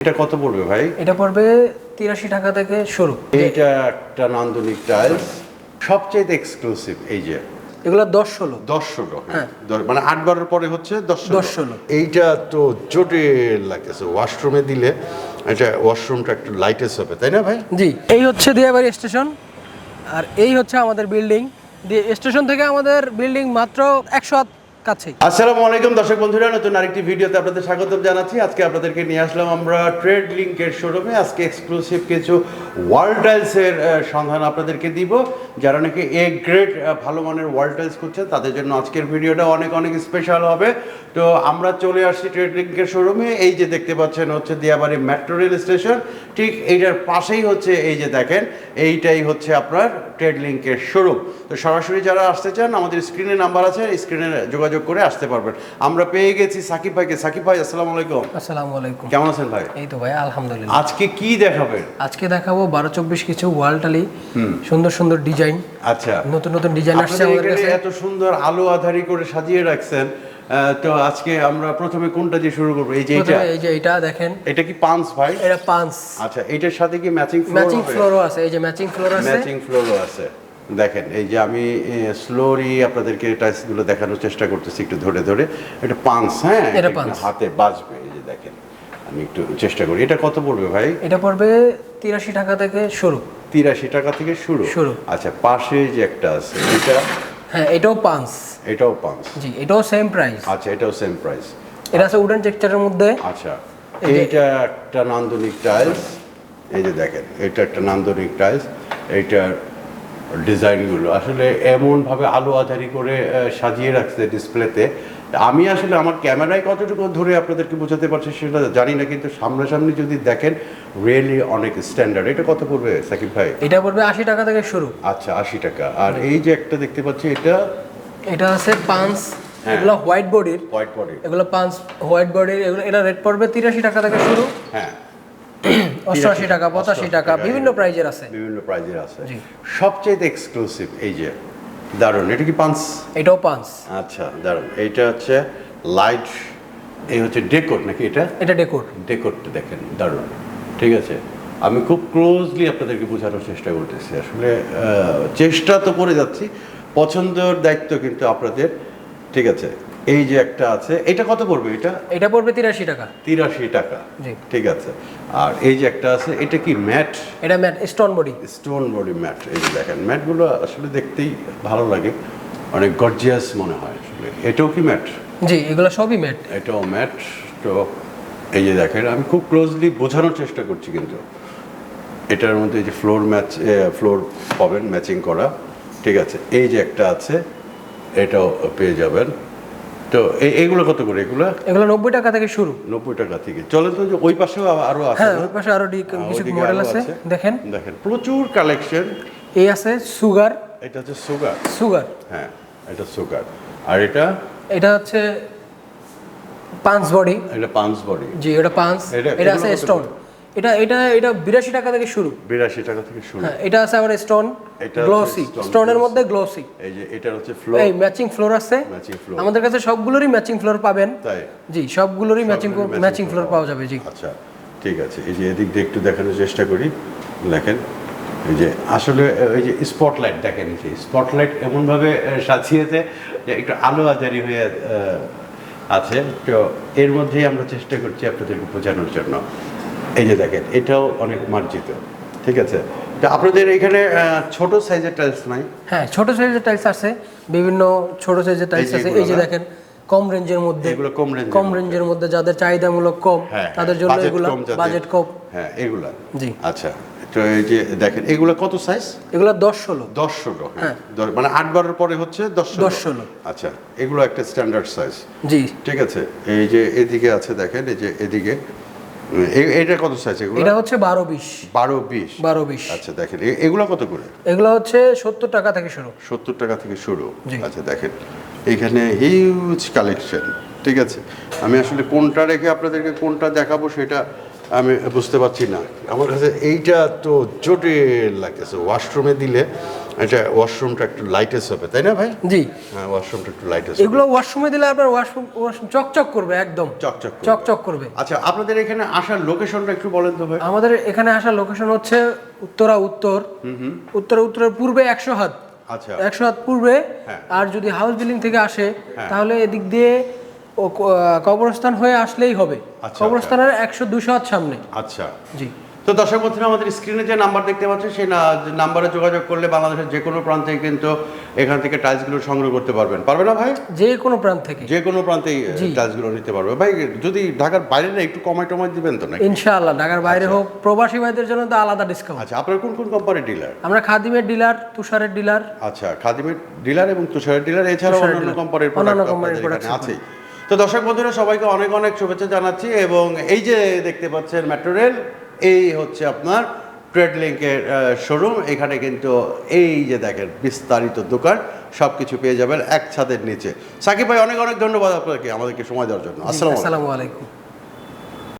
এটা কত পড়বে ভাই? এটা পড়বে তিরাশি টাকা থেকে শুরু। এইটা একটা নান্দনিক টাইলস সবচেয়ে এক্সক্লুসিভ এই যে। এগুলো দশ ষোলো। দশ ষোলো হ্যাঁ। দশ- মানে আট বারের পরে হচ্ছে দশ দশ ষোলো। এইটা তো জটিল লাগতেছে ওয়াশরুমে দিলে এটা ওয়াশরুমটা একটু লাইটেস্ট হবে তাই না ভাই? জি এই হচ্ছে দিয়াবাড়ি স্টেশন আর এই হচ্ছে আমাদের বিল্ডিং দিয়ে স্টেশন থেকে আমাদের বিল্ডিং মাত্র একশো কাছেই। আসসালামু আলাইকুম দর্শক বন্ধুরা, নতুন আরেকটি ভিডিওতে আপনাদের স্বাগত জানাচ্ছি। আজকে আপনাদেরকে নিয়ে আসলাম আমরা ট্রেড লিঙ্কের শোরুমে আজকে এক্সক্লুসিভ কিছু ওয়াল টাইলসের সন্ধান আপনাদেরকে দিব। যারা নাকি এ গ্রেড ভালো মানের ওয়াল টাইলস করছেন তাদের জন্য আজকের ভিডিওটা অনেক অনেক স্পেশাল হবে। তো আমরা চলে আসছি ট্রেড লিঙ্কের শোরুমে এই যে দেখতে পাচ্ছেন হচ্ছে দিয়াবাড়ি মেট্রো রেল স্টেশন ঠিক এইটার পাশেই হচ্ছে এই যে দেখেন, এইটাই হচ্ছে আপনার ট্রেড লিঙ্কের শোরুম তো সরাসরি যারা আসতে চান, আমাদের স্ক্রিনে নাম্বার আছে। স্ক্রিনে যোগাযোগ করে আসতে পারবেন। আমরা পেয়ে গেছি সাকিব ভাইকে। সাকিব ভাই আসসালামু আলাইকুম। আসসালামু আলাইকুম। কেমন আছেন ভাই? এই তো ভাই আলহামদুলিল্লাহ। আজকে কি দেখাবেন? আজকে দেখাবো বারো চব্বিশ কিছু ওয়াল টালি সুন্দর সুন্দর ডিজাইন। আচ্ছা। নতুন নতুন ডিজাইন আসছে আমাদের কাছে। এত সুন্দর আলো আধারি করে সাজিয়ে রাখছেন। তো আজকে আমরা প্রথমে কোনটা দিয়ে শুরু করব? এই যে এটা এই যে এটা দেখেন। এটা কি পাঁচ ভাই? এটা পাঁচ আচ্ছা এটার সাথে কি ম্যাচিং ম্যাচিং ফ্লোরও আছে। এই যে ম্যাচিং ফ্লোর আছে। ম্যাচিং ফ্লোরও আছে। দেখেন এই যে আমি স্লোরি আপনাদেরকে টাইলসগুলো দেখানোর চেষ্টা করতেছি একটু ধরে ধরে। এটা পাঁচ হ্যাঁ? হাতে বাজবে এই যে দেখেন। আমি একটু চেষ্টা করি। এটা কত পড়বে ভাই? এটা পড়বে তিরাশি টাকা থেকে শুরু। তিরাশি টাকা থেকে শুরু? শুরু। আচ্ছা পাশে যে একটা আছে এটা? হ্যাঁ এটাও পাঁচ এটাও পাঁচ জি এটাও সেম প্রাইস আচ্ছা এটাও সেম প্রাইস এটা আছে উডেন টেক্সচারের মধ্যে। আচ্ছা এইটা একটা নান্দনিক টাইলস এই যে দেখেন এটা একটা নান্দনিক টাইলস এইটার ডিজাইনগুলো। আসলে এমনভাবে আলো আধারি করে সাজিয়ে রাখছে ডিসপ্লেতে। আমি আসলে আমার ক্যামেরায় কতটুকু ধরে আপনাদেরকে বোঝাতে পারছি সেটা জানি না কিন্তু সামনাসামনি যদি দেখেন রিয়েলি অনেক স্ট্যান্ডার্ড এটা কত পড়বে সাকিব ভাই? এটা পড়বে আশি টাকা থেকে শুরু। আচ্ছা আশি টাকা। আর এই যে একটা দেখতে পাচ্ছি এটা? এটা আছে পাঁচ হ্যাঁ। এগুলো হোয়াইট বডির হোয়াইট বডি এগুলো পাঁচ হোয়াইট বডির এগুলো এটা রেট পড়বে তিরাশি টাকা থেকে শুরু। হ্যাঁ। অষ্টআশি টাকা পঁচাশি টাকা বিভিন্ন প্রাইজের আছে। বিভিন্ন প্রাইজের আছে। সবচেয়ে এক্সক্লুসিভ এই যে দারুণ এটা কি পাঁচ এটাও পাঁচ আচ্ছা দারুণ। এইটা হচ্ছে লাইট এই হচ্ছে ডেকোর নাকি এটা? এটা ডেকোর ডেকোরটা দেখেন দারুণ। ঠিক আছে? আমি খুব ক্লোজলি আপনাদেরকে বোঝানোর চেষ্টা করতেছি। আসলে চেষ্টা তো করে যাচ্ছি পছন্দের দায়িত্ব কিন্তু আপনাদের। ঠিক আছে? এই যে একটা আছে এটা কত পড়বে এটা? এটা পড়বে তিরাশি টাকা। তিরাশি টাকা। জি। ঠিক আছে। আর এই যে একটা আছে এটা কি ম্যাট? এটা matte stone body. Stone body matte. এই যে দেখেন ম্যাটগুলো আসলে দেখতেই ভালো লাগে অনেক গর্জিয়াস মনে হয় আসলে। এটাও কি ম্যাট? জি এগুলো সবই ম্যাট। এটাও ম্যাট। তো এই যে দেখেন আমি খুব ক্লোজলি বোঝানোর চেষ্টা করছি কিন্তু। এটার মধ্যে এই যে ফ্লোর ম্যাচ ফ্লোর পাবেন ম্যাচিং করা। ঠিক আছে এই যে একটা আছে এটাও পেয়ে যাবেন। তো এই এইগুলো কত করে? এগুলো? এগুলো নব্বই টাকা থেকে শুরু। নব্বই টাকা থেকে। চলেন তো ওই পাশেও আরও আছে হ্যাঁ ওই পাশে আরও কিছু মডেল আছে। দেখেন। দেখেন প্রচুর কালেকশন এই আছে সুগার এটা হচ্ছে সুগার সুগার হ্যাঁ এটা সুগার আর এটা? এটা হচ্ছে পাঁচ বডি এটা পাঁচ বডি জি এটা পাঁচ এটা- আছে স্টোন এটা এটা এটা বিরাশি টাকা থেকে শুরু। বিরাশি টাকা থেকে শুরু। হ্যাঁ এটা আছে আবার স্টোন এটা গ্লোসি স্টোনের মধ্যে গ্লোসি এই যে এটার হচ্ছে ফ্লোর এই ম্যাচিং ফ্লোর আছে। ম্যাচিং ফ্লোর আমাদের কাছে সবগুলোরই ম্যাচিং ফ্লোর পাবেন। তাই? জি সবগুলোরই ম্যাচিং ম্যাচিং ফ্লোর পাওয়া যাবে জি। আচ্ছা ঠিক আছে। এই যে এদিক দিয়ে একটু দেখানোর চেষ্টা করি। দেখেন এই যে আসলে এই যে স্পটলাইট দেখেন এই যে স্পটলাইট এমনভাবে সাজিয়েছে যে একটু আলো আজারি হয়ে আছে। তো এর মধ্যেই আমরা চেষ্টা করছি আপনাদেরকে বোঝানোর জন্য। এই যে দেখেন এটাও অনেক মার্জিত ঠিক আছে? তো আপনাদের এখানে ছোট সাইজের টাইলস নাই? হ্যাঁ ছোট সাইজের টাইলস আছে বিভিন্ন ছোট সাইজের টাইলস আছে। এই যে দেখেন কম রেঞ্জের মধ্যে এগুলো কম এর কম রেঞ্জের মধ্যে যাদের চাহিদামূলক কম হ্যাঁ তাদের জন্য এগুলো বাজেট কম। হ্যাঁ এগুলা। জি। আচ্ছা তো এই যে দেখেন এগুলো কত সাইজ এগুলো দশ ষোলো। দশ ষোলো হ্যাঁ। হ্যাঁ। মানে আট বারের পরে হচ্ছে দশ দশ ষোলো। আচ্ছা এগুলো একটা স্ট্যান্ডার্ড সাইজ জি। ঠিক আছে এই যে এদিকে আছে দেখেন এই যে এদিকে এটা কত সাইজ এগুলো? এটা হচ্ছে বারো বিশ। বারো বিশ? বারো বিশ। আচ্ছা দেখেন এগুলো কত করে? এগুলো হচ্ছে সত্তর টাকা থেকে শুরু। সত্তর টাকা থেকে শুরু। আচ্ছা দেখেন এখানে হিউজ কালেকশন ঠিক আছে? আমি আসলে কোনটা রেখে আপনাদেরকে কোনটা দেখাবো সেটা আমি বুঝতে পারছি না। আমার কাছে এইটা তো জটিল লাগতেছে। ওয়াশরুমে দিলে এটা ওয়াশরুমটা একটু লাইটেস্ট হবে তাই না ভাই? জি। হ্যাঁ ওয়াশরুমটা একটু লাইটেস্ট এগুলো ওয়াশরুমে দিলে আপনার ওয়াশরুম ওয়াশরুম চকচক করবে একদম। চকচক চকচক করবে। আচ্ছা আপনাদের এখানে আসার লোকেশনটা একটু বলেন তো ভাই। আমাদের এখানে আসার লোকেশন হচ্ছে উত্তরা উত্তর। উত্তরা উত্তরের পূর্বে একশো হাত। আচ্ছা। একশো হাত পূর্বে। হ্যাঁ। আর যদি হাউস বিল্ডিং থেকে আসে হ্যাঁ। তাহলে এদিক দিয়ে কবরস্থান হয়ে আসলেই হবে। আচ্ছা, কবরস্থানের একশো দুশো হাত সামনে। আচ্ছা। জি। তো দর্শক বন্ধুরা আমাদের স্ক্রিনে যে নাম্বার দেখতে পাচ্ছেন সেই নাম্বারে যোগাযোগ করলে বাংলাদেশের যে কোনো প্রান্তে কিন্তু এখান থেকে টাইলসগুলো সংগ্রহ করতে পারবেন। পারবে না ভাই? যে কোনো প্রান্ত থেকে। যে কোনো প্রান্তেই টাইলসগুলো নিতে পারবে। ভাই যদি ঢাকার বাইরে না একটু কমাই টমাই দিবেন তো নাকি? ইনশাআল্লাহ ঢাকার বাইরে হোক প্রবাসী ভাইদের জন্য তো আলাদা ডিসকাউন্ট আচ্ছা আপনার কোন কোন কোম্পানির ডিলার আমরা খাদিমের ডিলার তুষারের ডিলার আচ্ছা খাদিমের ডিলার এবং তুষারের ডিলার এছাড়াও অন্যান্য কোম্পানির অন্যান্য প্রোডাক্ট কোম্পানির আপনাদের এখানে তো দর্শক বন্ধুরা সবাইকে অনেক অনেক শুভেচ্ছা জানাচ্ছি এবং এই যে দেখতে পাচ্ছেন মেট্রো রেল এই হচ্ছে আপনার ট্রেড লিঙ্কের শোরুম এখানে কিন্তু এই যে দেখেন, বিস্তারিত দোকান সব কিছু পেয়ে যাবেন এক ছাদের নিচে। সাকিব ভাই, অনেক অনেক ধন্যবাদ আপনাকে, আমাদেরকে সময় দেওয়ার জন্য। আসসালাম আসসালামু আলাইকুম।